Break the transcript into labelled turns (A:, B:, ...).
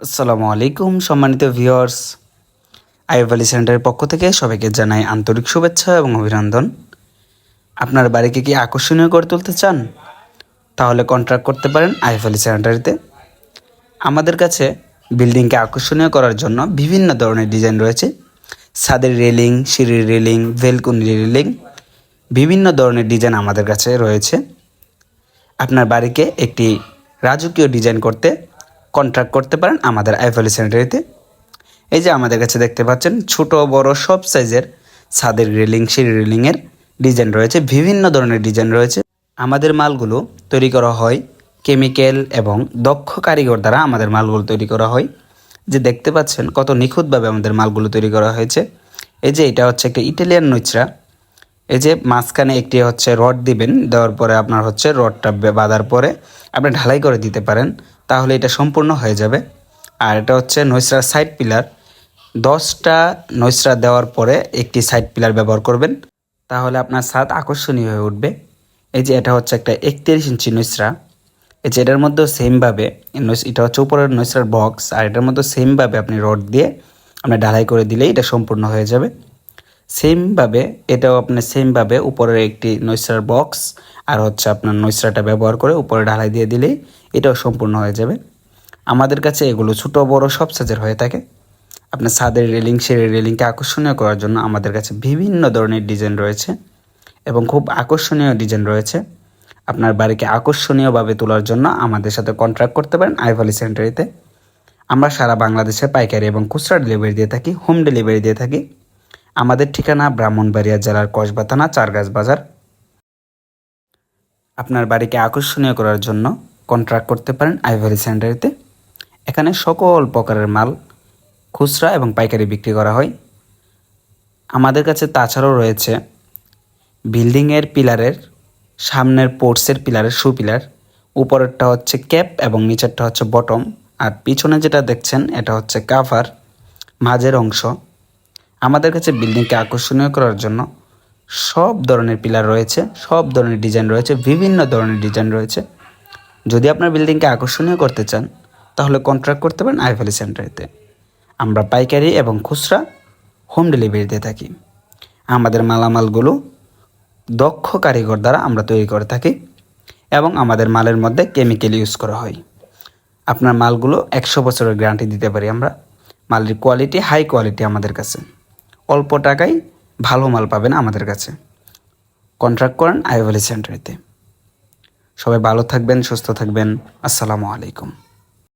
A: আসসালামু আলাইকুম, সম্মানিত ভিউয়ার্স। আইএফ সেন্টারের পক্ষ থেকে সবাইকে জানাই আন্তরিক শুভেচ্ছা এবং অভিনন্দন। আপনার বাড়িকে কি আকর্ষণীয় করে তুলতে চান? তাহলে কন্ট্রাক্ট করতে পারেন আইএফ আলী সেন্টারিতে। আমাদের কাছে বিল্ডিংকে আকর্ষণীয় করার জন্য বিভিন্ন ধরনের ডিজাইন রয়েছে। ছাদের রেলিং সিঁড়ির রেলিং ভেলকুনি রেলিং বিভিন্ন ধরনের ডিজাইন আমাদের কাছে রয়েছে। আপনার বাড়িকে একটি রাজকীয় ডিজাইন করতে কন্ট্রাক্ট করতে পারেন আমাদের আইফলি সেন্টারিতে এই যে আমাদের কাছে দেখতে পাচ্ছেন, ছোট, বড়, সব সাইজের ছাদের রেলিং সিঁড়ি রেলিংয়ের ডিজাইন রয়েছে, বিভিন্ন ধরনের ডিজাইন রয়েছে। আমাদের মালগুলো তৈরি করা হয় কেমিক্যাল এবং দক্ষ কারিগর দ্বারা আমাদের মালগুলো তৈরি করা হয়। যে দেখতে পাচ্ছেন, কত নিখুঁতভাবে আমাদের মালগুলো তৈরি করা হয়েছে। এই যে এটা হচ্ছে একটা ইটালিয়ান নৈচরা। এই যে মাঝখানে একটি হচ্ছে রড দিবেন, দেওয়ার পরে আপনার হচ্ছে রডটা বাঁধার পরে আপনি ঢালাই করে দিতে পারেন। তাহলে এটা সম্পূর্ণ হয়ে যাবে। আর এটা হচ্ছে নৈসরার সাইড পিলার দশটা নৈসরা দেওয়ার পরে একটি সাইড পিলার ব্যবহার করবেন। তাহলে আপনার ছাদ আকর্ষণীয় হয়ে উঠবে। এই যে এটা হচ্ছে একটা একত্রিশ ইঞ্চি নৈসরা। এই যে এটার মধ্যেও সেমভাবে এটা হচ্ছে উপরের নৈসরার বক্স আর এটার মধ্যে সেমভাবে আপনি রড দিয়ে আপনি ঢালাই করে দিলেই এটা সম্পূর্ণ হয়ে যাবে। সেমভাবে, এটাও আপনি সেমভাবে উপরের একটি নৈসরার বক্স আর হচ্ছে আপনার নৈসরাটা ব্যবহার করে উপরে ঢালাই দিয়ে দিলেই এটাও সম্পূর্ণ হয়ে যাবে। আমাদের কাছে এগুলো ছোটো বড় সব সাইজের হয়ে থাকে। আপনার ছাদের রেলিং সেই রেলিংকে আকর্ষণীয় করার জন্য আমাদের কাছে বিভিন্ন ধরনের ডিজাইন রয়েছে এবং খুব আকর্ষণীয় ডিজাইন রয়েছে। আপনার বাড়িকে আকর্ষণীয়ভাবে তোলার জন্য আমাদের সাথে কন্ট্রাক্ট করতে পারেন আইভালি সেন্টারিতে আমরা সারা বাংলাদেশে পাইকারি এবং খুচরা ডেলিভারি দিয়ে থাকি হোম ডেলিভারি দিয়ে থাকি। আমাদের ঠিকানা ব্রাহ্মণবাড়িয়া জেলার কসবা থানা, চারগাছ বাজার। আপনার বাড়িকে আকর্ষণীয় করার জন্য কন্ট্রাক্ট করতে পারেন আইভারি সেন্টারিতে এখানে সকল প্রকারের মাল, খুচরা এবং পাইকারি বিক্রি করা হয়। আমাদের কাছে তাছাড়াও রয়েছে বিল্ডিংয়ের পিলারের, সামনের পোর্টসের পিলারের শু পিলার উপরেরটা হচ্ছে ক্যাপ এবং নিচেরটা হচ্ছে বটম আর পিছনে যেটা দেখছেন, এটা হচ্ছে কাভার মাঝের অংশ। আমাদের কাছে বিল্ডিংকে আকর্ষণীয় করার জন্য সব ধরনের পিলার রয়েছে, সব ধরনের ডিজাইন রয়েছে, বিভিন্ন ধরনের ডিজাইন রয়েছে। যদি আপনার বিল্ডিংকে আকর্ষণীয় করতে চান, তাহলে কন্ট্রাক্ট করতে পারেন আইভ্যালি সেন্টারিতে। আমরা পাইকারি এবং খুচরা হোম ডেলিভারি দিয়ে থাকি। আমাদের মালামালগুলো দক্ষ কারিগর দ্বারা আমরা তৈরি করে থাকি এবং আমাদের মালের মধ্যে কেমিক্যাল ইউজ করা হয়। আপনার মালগুলো একশো বছরের গ্যারান্টি দিতে পারি আমরা। মালের কোয়ালিটি হাই কোয়ালিটি আমাদের কাছে। অল্প টাকায় ভালো মাল পাবেন আমাদের কাছে। কন্ট্রাক্ট করেন আইভ্যালি সেন্টারিতে সবাই ভালো থাকবেন, সুস্থ থাকবেন। আসসালামু আলাইকুম।